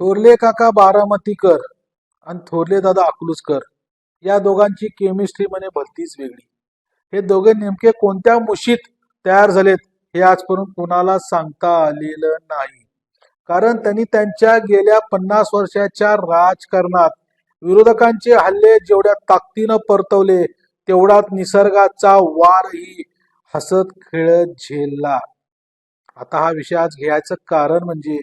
थोरले काका बारामतीकर आणि थोरले दादा अकलूजकर या दोघांची केमिस्ट्री म्हणे भलतीच वेगळी. हे दोघे नेमके कोणत्या मुशीत तयार झालेत हे आजपर्यंत कुणाला सांगता आलेलं नाही. कारण त्यांनी त्यांच्या गेल्या पन्नास वर्षाच्या राजकारणात विरोधकांचे हल्ले जेवढ्या ताकदीनं परतवले तेवढाच निसर्गाचा वारही हसत खेळत झेलला. आता हा विषय आज घ्यायचं कारण म्हणजे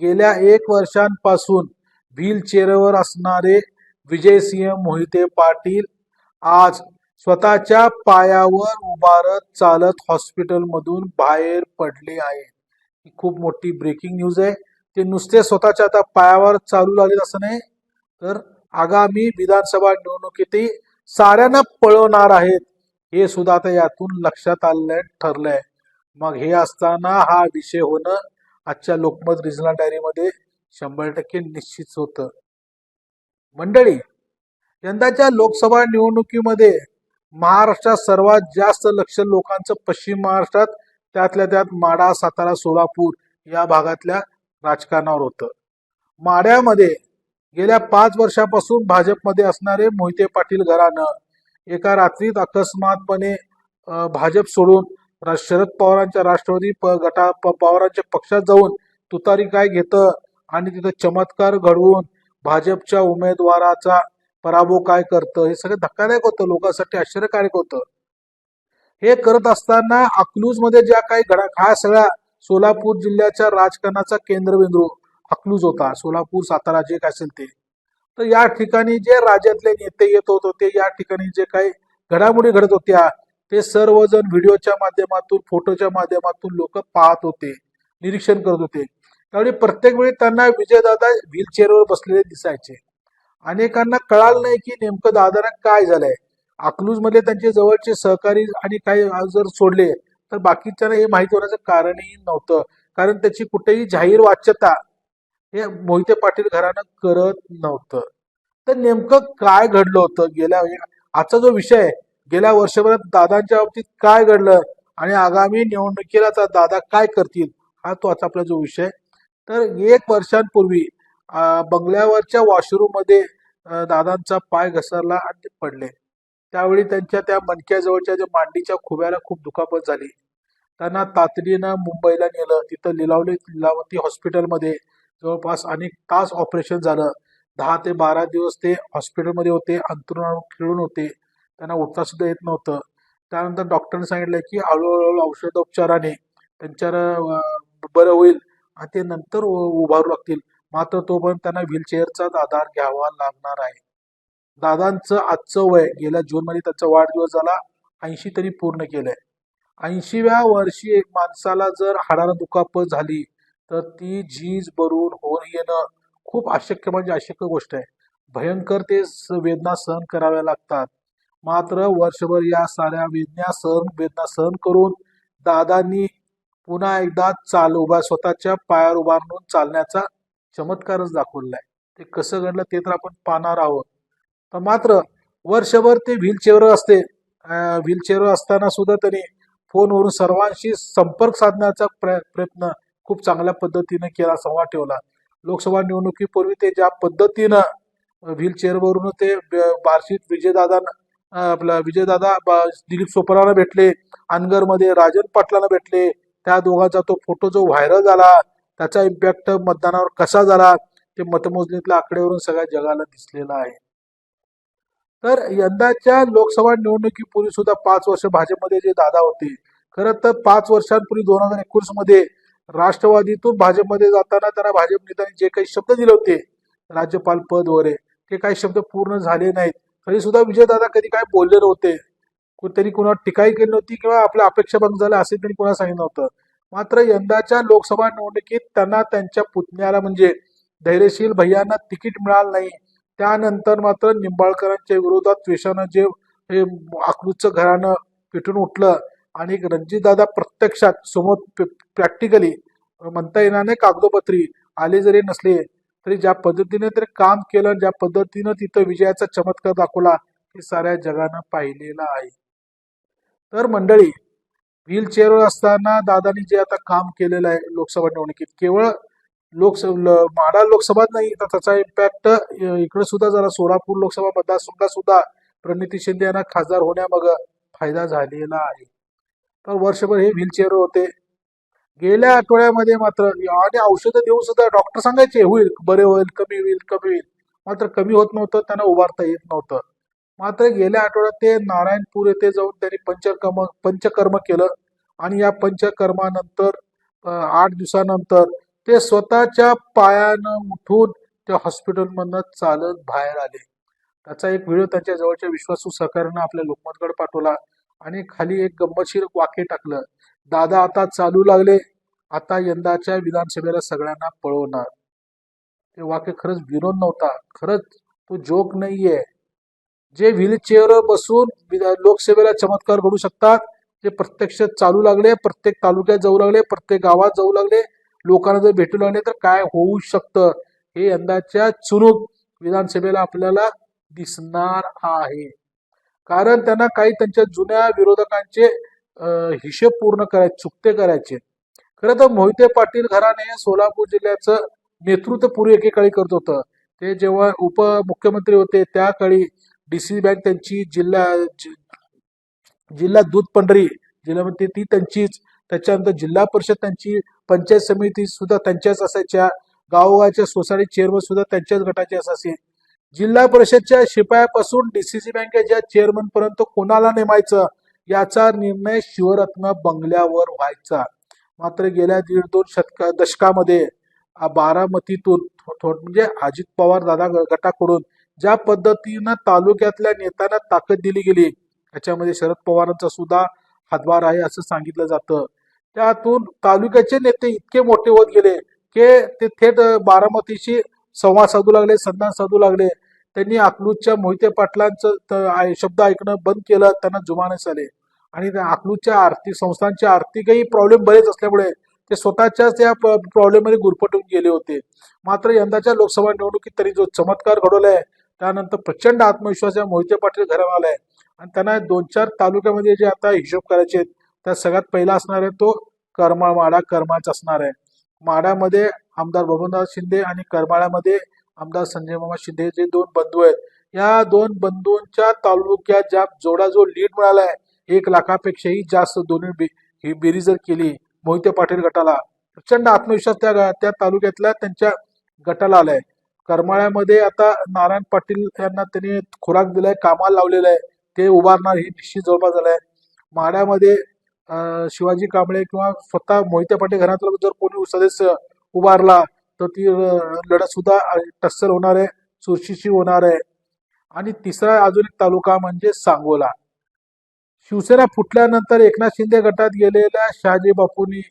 गेल्या एक वर्षांपासून व्हील चेअरवर असणारे विजयसिंह मोहिते पाटील आज स्वतःच्या पायावर उभारत चालत हॉस्पिटलमधून बाहेर पडले आहे ही खूप मोठी ब्रेकिंग न्यूज आहे. ते नुसते स्वतःच्या आता पायावर चालू लागले असं नाही. तर आगामी विधानसभा निवडणुकीतही साऱ्यांना पळवणार आहेत हे सुद्धा आता यातून लक्षात आलंय ठरलंय. मग हे असताना हा विषय होणं आजच्या लोकमत रिजनल डायरीमध्ये शंभर टक्के निश्चित होतं. मंडळी यंदाच्या लोकसभा निवडणुकीमध्ये महाराष्ट्रात सर्वात जास्त लक्ष लोकांचं पश्चिम महाराष्ट्रात त्यातल्या त्यात माडा सातारा सोलापूर या भागातल्या राजकारणावर होतं. माड्यामध्ये गेल्या पाच वर्षापासून भाजपमध्ये असणारे मोहिते पाटील घराणं एका रात्रीत अकस्मातपणे भाजप सोडून शरद पवारांच्या राष्ट्रवादी प- गटा पवारांच्या पक्षात जाऊन तुतारी काय घेतं आणि तिथं चमत्कार घडवून भाजपच्या उमेदवाराचा पराभव काय करतं हे सगळं धक्कादायक होतं लोकांसाठी आश्चर्यकारक होतं. हे करत असताना अकलूजमध्ये ज्या काही घडा हा सगळ्या सोलापूर जिल्ह्याच्या राजकारणाचा केंद्रबिंदू अकलूज होता सोलापूर सातारा जे काय असेल ते. तर या ठिकाणी जे राज्यातले नेते येत होत होते या ठिकाणी जे काही घडामोडी घडत होत्या ते सर्वजण व्हिडिओच्या माध्यमातून फोटोच्या माध्यमातून लोक पाहत होते निरीक्षण करत होते. त्यावेळी प्रत्येक वेळी त्यांना विजयदादा व्हीलचेअरवर बसलेले दिसायचे. अनेकांना कळालं नाही की नेमकं दादांना काय झालंय. अकलूजमध्ये त्यांचे जवळचे सहकारी आणि काही जर सोडले तर बाकीच्यांना हे माहिती होण्याचं कारणही नव्हतं. कारण त्याची कुठेही जाहीर वाच्यता हे मोहिते पाटील घरानं करत नव्हतं. तर नेमकं काय घडलं होतं? गेल्या आजचा जो विषय आहे गेल्या वर्षभरात दादांच्या बाबतीत काय घडलं आणि आगामी निवडणुकीला तर दादा काय करतील हा तो आता आपला जो विषय तर एक वर्षांपूर्वी बंगल्यावरच्या वॉशरूममध्ये दादांचा पाय घसरला आणि ते पडले. त्यावेळी त्यांच्या त्या मणक्याजवळच्या ज्या मांडीच्या खुब्याला खूप दुखापत झाली. त्यांना तातडीनं मुंबईला नेलं. तिथं लिलावली लिलावती हॉस्पिटलमध्ये जवळपास अनेक तास ऑपरेशन झालं. दहा ते बारा दिवस ते हॉस्पिटलमध्ये होते अंतरुणावर खेळून होते. त्यांना उठता सुद्धा येत नव्हतं. त्यानंतर डॉक्टरने सांगितलं की हळूहळू औषधोपचाराने त्यांच्यावर बरं होईल आणि ते नंतर उ- उभारू लागतील. मात्र तोपर्यंत त्यांना व्हीलचेअरचाच आधार घ्यावा लागणार आहे. दादांचं आजचं वय गेल्या जूनमध्ये त्याचा वाढदिवस झाला. ऐंशी त्यांनी पूर्ण केलंय. ऐंशीव्या वर्षी एक माणसाला जर हाडाला दुखापत झाली तर ती झीज भरून होऊन येणं खूप अशक्य म्हणजे अशक्य गोष्ट आहे. भयंकर ते स- वेदना सहन कराव्या लागतात. मात्र वर्षभर या साऱ्या वेदना सहन वेदना सहन करून दादांनी पुन्हा एकदा चाल उभा स्वतःच्या पायावर उभारून चालण्याचा चमत्कारच दाखवलाय ते कसं घडलं ते तर आपण पाहणार आहोत. तर मात्र वर्षभर ते व्हीलचेअरवर असते. व्हीलचेअरवर असताना सुद्धा त्यांनी फोनवरून सर्वांशी संपर्क साधण्याचा प्रय- प्रयत्न खूप चांगल्या पद्धतीने केला संवाद ठेवला. लोकसभा निवडणुकीपूर्वी ते ज्या पद्धतीनं व्हीलचेअरवरून ते बार्शीत विजयदादांना आपला विजयदादा दिलीप सोपराला भेटले अनगरमध्ये राजन पाटलांना भेटले. त्या दोघांचा तो फोटो जो व्हायरल झाला त्याचा इम्पॅक्ट मतदानावर कसा झाला ते मतमोजणीतल्या आकडेवरून सगळ्या जगाला दिसलेलं आहे. तर यंदाच्या लोकसभा निवडणुकीपूर्वी सुद्धा पाच वर्ष भाजपमध्ये जे दादा होते खरं तर पाच वर्षांपूर्वी दोन हजार एकोणीसमध्ये राष्ट्रवादीतून भाजपमध्ये जाताना त्यांना भाजप नेत्यांनी जे काही शब्द दिले होते राज्यपाल पद वगैरे ते काही शब्द पूर्ण झाले नाहीत. तरी सुद्धा विजयदादा कधी काय बोलले नव्हते. को- त्यांनी कुणावर टीकाही केली नव्हती किंवा आपल्या अपेक्षा भंग झाला असे त्यांनी कोणाला सांगितलं नव्हतं. मात्र यंदाच्या लोकसभा निवडणुकीत त्यांना त्यांच्या पुतण्याला म्हणजे धैर्यशील भैयांना तिकीट मिळालं नाही. त्यानंतर मात्र निंबाळकरांच्या विरोधात द्वेषानं जे हे अकलूजचं घरानं पिटून उठलं आणि रणजितदादा प्रत्यक्षात समोर प्रॅक्टिकली म्हणता येणार नाही कागदोपत्री आले जरी नसले तरी ज्या पद्धतीने तरी काम केलं ज्या पद्धतीनं तिथं विजयाचा चमत्कार दाखवला हे साऱ्या जगानं पाहिलेलं आहे. तर मंडळी व्हीलचेअरवर असताना दादानी जे आता काम केलेलं आहे लोकसभा निवडणुकीत केवळ लोकसभा माडा लोकसभा नाही तर त्याचा इम्पॅक्ट इकडे सुद्धा झाला सोलापूर लोकसभा मतदारसंघात सुद्धा प्रणिती शिंदे यांना खासदार होण्यामाग फायदा झालेला आहे. तर वर्षभर हे व्हीलचेअर होते. गेल्या आठवड्यामध्ये मात्र आणि औषधं देऊन सुद्धा डॉक्टर सांगायचे होईल बरे होईल कमी होईल कमी होईल. मात्र कमी होत नव्हतं त्यांना उभारता येत नव्हतं. मात्र गेल्या आठवड्यात ते नारायणपूर येथे जाऊन त्यांनी पंचकर्म पंचकर्म केलं. आणि या पंचकर्मानंतर आठ दिवसानंतर ते स्वतःच्या पायानं उठून त्या हॉस्पिटलमधनं चालत बाहेर आले. त्याचा एक व्हिडिओ त्यांच्या जवळच्या विश्वासू सहकार्यानं आपल्या लोकमतकडे पाठवला आणि खाली एक गंमतशीर वाक्य टाकलं. दादा आता चालू लागले. आता यंदाच्या विधानसभेला सगळ्यांना पळवणार. ते वाक्य खरंच विनोद नव्हता. खरंच तो जोक नाहीये. जे व्हीलचेअर बसून लोकसेवेला चमत्कार घडू शकतात ते प्रत्यक्ष चालू लागले प्रत्येक तालुक्यात जाऊ लागले प्रत्येक गावात जाऊ लागले. लोकांना जर भेटू लागले तर काय होऊ शकतं? हे यंदाच्या चुनूक विधानसभेला आपल्याला दिसणार आहे. कारण त्यांना काही त्यांच्या जुन्या विरोधकांचे हिशेब पूर्ण करायचे चुकते करायचे. खरं तर मोहिते पाटील घराने सोलापूर जिल्ह्याचं नेतृत्व पूर्वी एकेकाळी करत होतं. ते जेव्हा उपमुख्यमंत्री होते त्या काळी डीसी बँक त्यांची जिल्हा जिल्हा दूध पंढरी जिल्ह्यामध्ये ती त्यांचीच. त्याच्यानंतर जिल्हा परिषद त्यांची पंचायत समिती सुद्धा त्यांच्याच असायच्या. गावोगावच्या सोसायटी चेअरमन सुद्धा त्यांच्याच गटाचे असायचे. जिल्हा परिषदच्या शिपायापासून डीसीसी बँकेच्या चेअरमन पर्यंत कोणाला नेमायचं? याचा निर्णय शिवरत्न बंगल्यावर व्हायचा. मात्र गेल्या दीड दोन शतका दशकामध्ये बारामतीतून थो- म्हणजे अजित पवार दादा ग- गटाकडून ज्या पद्धतीनं तालुक्यातल्या नेत्यांना ताकद दिली गेली त्याच्यामध्ये शरद पवारांचा सुद्धा हातभार आहे असं सांगितलं जातं. त्यातून तालुक्याचे नेते इतके मोठे होत गेले की ते थेट बारामतीशी संवाद साधू लागले संधान साधू लागले. त्यांनी अकलूजच्या मोहिते पाटलांचं शब्द ऐकणं बंद केलं त्यांना जुमानस आले. आणि त्या अकलूजच्या आर्थिक संस्थांचे आर्थिकही प्रॉब्लेम बरेच असल्यामुळे ते स्वतःच्याच त्या प्रॉब्लेममध्ये गुरफटून गेले होते. मात्र यंदाच्या लोकसभा निवडणुकीत तरी जो चमत्कार घडवलाय त्यानंतर प्रचंड आत्मविश्वास या मोहिते पाटील घराला आहे आणि त्यांना दोन चार तालुक्यामध्ये जे आता हिशोब करायचे आहेत त्यात सगळ्यात पहिला असणार आहे तो करमाळ माडा करमाळच असणार आहे. माडामध्ये आमदार बबनदास शिंदे आणि करमाळ्यामध्ये आमदार संजय मामा शिंदे जे दोन बंधू आहेत या दोन बंधूंच्या तालुक्यात ज्या जोडा जो लीड मिळालाय एक लाखापेक्षाही जास्त दोन्ही बे- ही बेरी जर केली मोहिते पाटील गटाला प्रचंड आत्मविश्वास त्या त्या तालुक्यातल्या त्यांच्या गटाला आलाय. करमाळ्यामध्ये आता नारायण पाटील यांना त्यांनी खुराक दिलाय कामाला लावलेलं आहे ते उभारणार ही निश्चित जवळपास झालाय. माड्यामध्ये शिवाजी कांबळे किंवा स्वतः मोहिते पाटील घरातला जर कोणी सदस्य उभारला तर ती अं, लढत सुद्धा टस्सल होणार आहे चुरशीची होणार आहे. आणि तिसरा अजून एक तालुका म्हणजे सांगोला. शिवसेना फुटल्यानंतर एकनाथ शिंदे गटात गेलेल्या शहाजी बापूंनी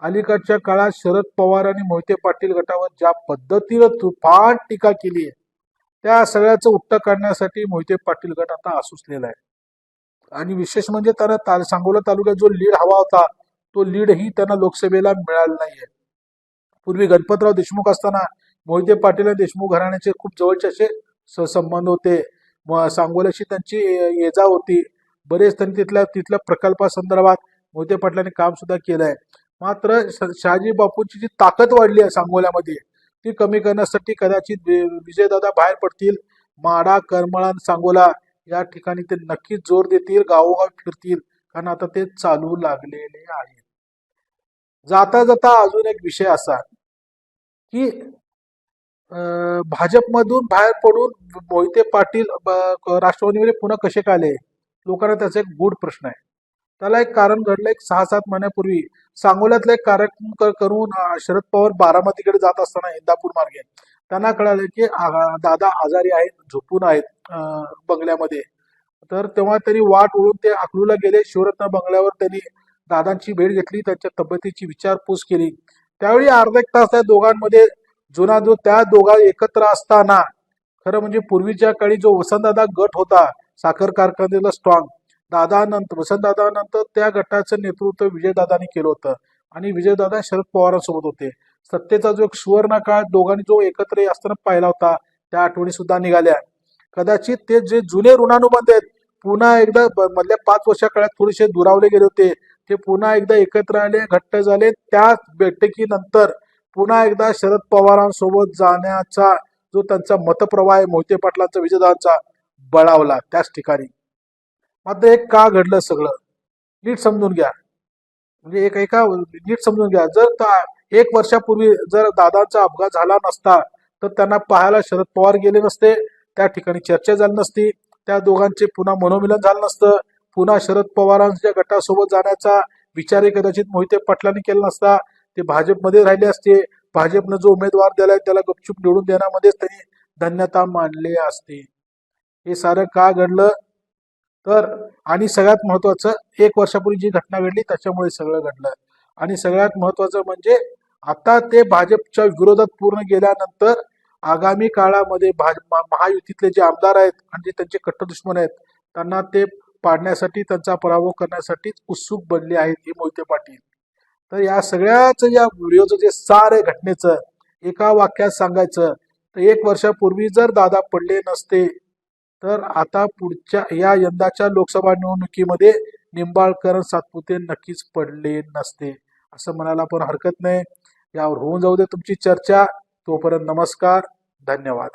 अलीकडच्या काळात शरद पवार आणि मोहिते पाटील गटावर ज्या पद्धतीनं तुफान टीका केली आहे त्या सगळ्याचं उत्तर काढण्यासाठी मोहिते पाटील गट आता आसुसलेला आहे. आणि विशेष म्हणजे त्यांना ता- सांगोला तालुक्यात जो लीड हवा होता तो लीडही त्यांना लोकसभेला मिळाला नाहीये. पूर्वी गणपतराव देशमुख असताना मोहिते पाटील आणि देशमुख घराण्याचे खूप जवळचे असे स- संबंध होते. म- सांगोल्याशी त्यांची ये जा होती. बरेच त्यांनी तिथल्या तिथल्या प्रकल्पासंदर्भात मोहिते पाटलांनी काम सुद्धा केलंय. मात्र श- शहाजी बापूंची जी ताकद वाढली आहे सांगोल्यामध्ये ती कमी करण्यासाठी कदाचित विजयदादा बाहेर पडतील. माडा करमळा सांगोला या ठिकाणी ते नक्कीच जोर देतील गावोगाव फिरतील. कारण आता ते चालू लागलेले आहेत. जाता जाता अजून एक विषय असा की भाजपमधून बाहेर पडून मोहिते पाटील राष्ट्रवादीमध्ये पुन्हा कसे काय आले? लोकांना त्याचा एक गूढ प्रश्न आहे. त्याला एक कारण घडलं एक सहा सात महिन्यापूर्वी. सांगोल्यातला एक कार्यक्रम करून शरद पवार बारामतीकडे जात असताना इंदापूर मार्गे. त्यांना कळालं की दादा आजारी आहेत झोपून आहेत बंगल्यामध्ये. तर तेव्हा त्यांनी वाट ओळून ते अकलूला गेले. शिवरत्न बंगल्यावर त्यांनी दादांची भेट घेतली त्यांच्या तब्येतीची विचारपूस केली. त्यावेळी अर्धा एक तास त्या दोघांमध्ये जुना जो त्या दोघा एकत्र असताना खरं म्हणजे पूर्वीच्या काळी जो वसंतदादा गट होता साखर कारखान्याला स्ट्रॉंग दादानंतर वसंतदादानंतर त्या गटाचं नेतृत्व विजयदादांनी केलं होतं. आणि विजयदादा शरद पवारांसोबत होते. सत्तेचा जो एक सुवर्ण काळ दोघांनी जो एकत्र असताना पाहिला होता त्या आठवणी सुद्धा निघाल्या. कदाचित ते जे जुने ऋणानुबंध आहेत पुन्हा एकदा ब- मधल्या पाच वर्षा काळात थोडेसे दुरावले गेले होते. ते पुन्हा एकदा एकत्र आले घट्ट झाले. त्या बैठकीनंतर पुन्हा एकदा शरद पवारांसोबत जाण्याचा जो त्यांचा मतप्रवाह आहे मोहिते पाटलांचा विजयदांचा बळावला त्याच ठिकाणी. मात्र एक का घडलं सगळं? नीट समजून घ्या. म्हणजे एक एका नीट समजून घ्या. जर एक वर्षापूर्वी जर दादांचा अपघात झाला नसता तर त्यांना पाहायला शरद पवार गेले नसते. त्या ठिकाणी चर्चा झाली नसती. त्या दोघांचे पुन्हा मनोमिलन झालं नसतं. पुन्हा शरद पवारांच्या गटासोबत जाण्याचा विचारही कदाचित मोहिते पाटलांनी केला नसता ते भाजपमध्ये राहिले असते. भाजपनं जो उमेदवार दिलाय त्याला गपचूप निवडून देण्यामध्येच त्यांनी धन्यता मानले असते. हे सारं का घडलं? तर आणि सगळ्यात महत्वाचं एक वर्षापूर्वी जी घटना घडली त्याच्यामुळे सगळं घडलं. आणि सगळ्यात महत्वाचं म्हणजे आता ते भाजपच्या विरोधात पूर्ण गेल्यानंतर आगामी काळामध्ये भाजप महायुतीतले जे आमदार आहेत आणि जे त्यांचे कट्टर दुश्मन आहेत त्यांना ते पाडण्यासाठी त्यांचा पराभव करण्यासाठीच उत्सुक बनले आहेत हे मोहिते पाटील. तर या सगळ्याच या व्हिडिओचं जे सार आहे घटनेचं एका वाक्यात सांगायचं तर एक वर्षापूर्वी जर दादा पडले नसते तर आता पुढच्या या यंदाच्या लोकसभा निवडणुकीमध्ये निंबाळकर सातपुते नक्कीच पडले नसते असं म्हणायला पण हरकत नाही. यावर होऊन जाऊ दे तुमची चर्चा. तोपर्यंत नमस्कार धन्यवाद.